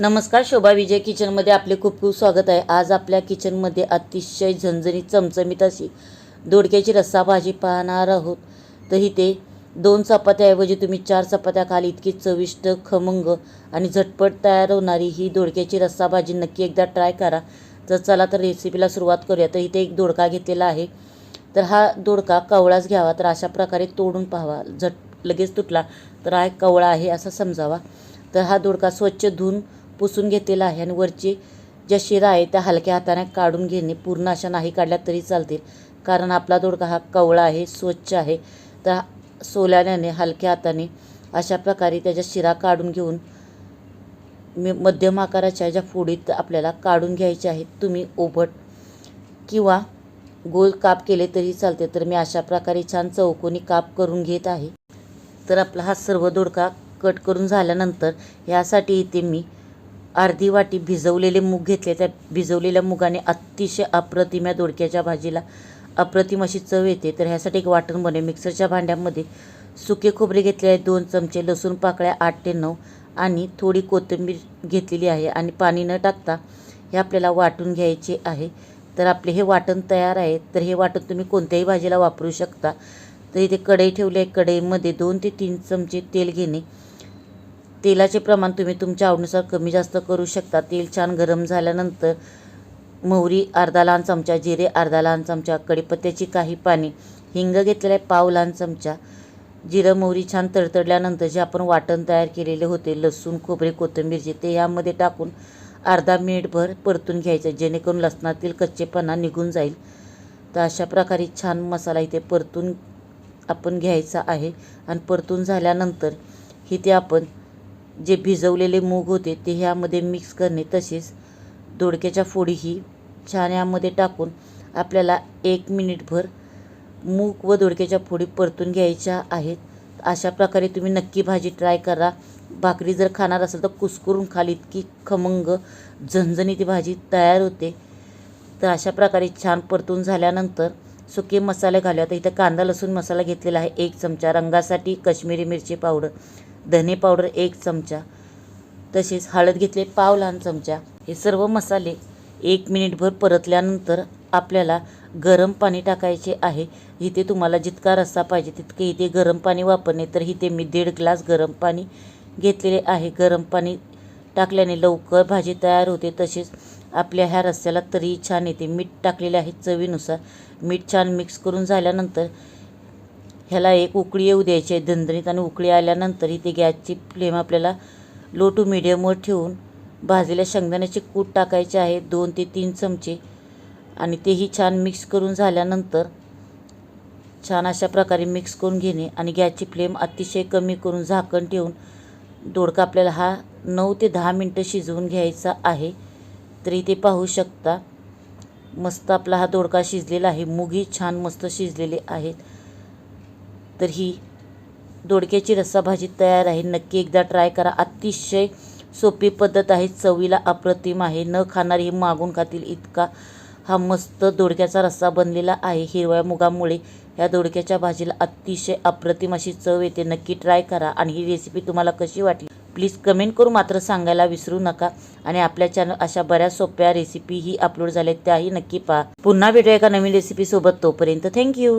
नमस्कार शोभा विजय किचनमध्ये आपले खूप खूप स्वागत आहे. आज आपल्या किचनमध्ये अतिशय झणझणीत चमचमीत अशी दोडक्याची रस्सा भाजी पाहणार आहोत. तर इथे दोन चपात्याऐवजी तुम्ही चार चपात्या खाल इतकी चविष्ट खमंग आणि झटपट तयार होणारी ही दोडक्याची रस्सा भाजी नक्की एकदा ट्राय करा. तर चला तर रेसिपीला सुरुवात करूया. तर इथे एक दोडका घेतलेला आहे. तर हा दोडका कवळाच घ्यावा. तर अशा प्रकारे तोडून पाहावा. झट लगेच तुटला तर हा कवळा आहे असा समजावा. तर हा दोडका स्वच्छ धुवून पुसून घेतलेला आहे आणि वरची ज्या शिरा आहे त्या हलक्या हाताने काढून घेणे पूर्ण अशा नाही काढल्या तरी चालतील. कारण आपला दोडका हा कवळा आहे स्वच्छ आहे. तर सोल्याने हलक्या हाताने अशा प्रकारे त्याच्या शिरा काढून घेऊन मी मध्यम आकाराच्या ज्या फोडीत आपल्याला काढून घ्यायच्या आहेत तुम्ही ओभट किंवा गोल काप केले तरी चालते. तर मी अशा प्रकारे छान चौकोनी काप करून घेत आहे. तर आपला हा सर्व दोडका कट करून झाल्यानंतर ह्यासाठी इथे मी अर्धी वाटी भिजवलेले मूग घेतले. त्या भिजवलेल्या मुगाने अतिशय अप्रतिम या दोडक्याच्या भाजीला अप्रतिम अशी चव येते. तर ह्यासाठी एक वाटण बने मिक्सरच्या भांड्यामध्ये सुके खोबरे घेतले आहे दोन चमचे लसूण पाकळ्या आठ ते नऊ आणि थोडी कोथिंबीर घेतलेली आहे. आणि पाणी न टाकता हे आपल्याला वाटून घ्यायचे आहे. तर आपले हे वाटण तयार आहे. तर हे वाटण तुम्ही कोणत्याही भाजीला वापरू शकता. तर इथे कढई ठेवली आहे. कढईमध्ये दोन ते तीन चमचे तेल घेणे. तेलाचे प्रमाण तुम्ही तुमच्या आवडीनुसार कमी जास्त करू शकता. तेल छान गरम झाल्यानंतर मोहरी अर्धा लहान चमचा जिरे अर्धा लहान चमचा कढीपत्त्याची काही पाणी हिंग घेतलेला आहे पाव लहान चमचा जिरं मोहरी छान तडतडल्यानंतर जे आपण वाटण तयार केलेले होते लसूण खोबरे कोथिंबीरचे ते यामध्ये टाकून अर्धा मिनिटभर परतून घ्यायचं जेणेकरून लसणातील कच्चेपणा निघून जाईल. तर अशा प्रकारे छान मसाला इथे परतून आपण घ्यायचा आहे. आणि परतून झाल्यानंतर इथे आपण जे भिजवलेले मूग होते ते ह्यामध्ये मिक्स करणे. तसेच दोडक्याच्या फोडीही छान यामध्ये टाकून आपल्याला एक मिनिटभर मूग व दोडक्याच्या फोडी परतून घ्यायच्या आहेत. अशा प्रकारे तुम्ही नक्की भाजी ट्राय करा. भाकरी जर खाणार असाल तर कुस्करून खाली इतकी खमंग झणझणी ती भाजी तयार होते. तर अशा प्रकारे छान परतून झाल्यानंतर सुके मसाले घालूया. तर इथं कांदा लसूण मसाला घेतलेला आहे. एक चमचा रंगासाठी कश्मीरी मिरची पावडर. धने पावडर एक चमचा तसेच हळद घेतले पाव लहान चमचा. हे सर्व मसाले एक मिनिटभर परतल्यानंतर आपल्याला गरम पाणी टाकायचे आहे. इथे तुम्हाला जितका रस्सा पाहिजे तितके इथे गरम पाणी वापरणे. तर इथे मी दीड ग्लास गरम पाणी घेतलेले आहे. गरम पाणी टाकल्याने लवकर भाजी तयार होते. तसेच आपल्या ह्या रस्स्याला तरी छान येते. मीठ टाकलेले आहे चवीनुसार. मीठ छान मिक्स करून झाल्यानंतर ह्याला एक उकळी येऊ द्यायची आहे दणदणीत आणि उकळी आल्यानंतर इथे गॅसची फ्लेम आपल्याला लो टू मिडियमवर ठेवून भाजलेल्या शेंगदाण्याचे कूट टाकायचे आहे दोन ते तीन चमचे. आणि तेही छान मिक्स करून झाल्यानंतर छान अशा प्रकारे मिक्स करून घेणे आणि गॅसची फ्लेम अतिशय कमी करून झाकण ठेवून दोडका आपल्याला हा नऊ ते दहा मिनटं शिजवून घ्यायचा आहे. तर इथे पाहू शकता मस्त आपला हा दोडका शिजलेला आहे. मुगी छान मस्त शिजलेले आहेत. तर ही दोडक्याची रस्साभाजी तयार आहे. नक्की एकदा ट्राय करा. अतिशय सोपी पद्धत आहे. चवीला अप्रतिम आहे. न खाणारी मागून खातील इतका हा मस्त दोडक्याचा रस्सा बनलेला आहे. हिरव्या मुगामुळे ह्या दोडक्याच्या भाजीला अतिशय अप्रतिम अशी चव येते. नक्की ट्राय करा. आणि ही रेसिपी तुम्हाला कशी वाटली? प्लीज कमेंट करून मात्र सांगायला विसरू नका. आणि आपल्या चॅनल अशा बऱ्याच सोप्या रेसिपीही अपलोड झाल्या त्याही नक्की पहा. पुन्हा भेटूया एका नवीन रेसिपीसोबत तोपर्यंत थँक्यू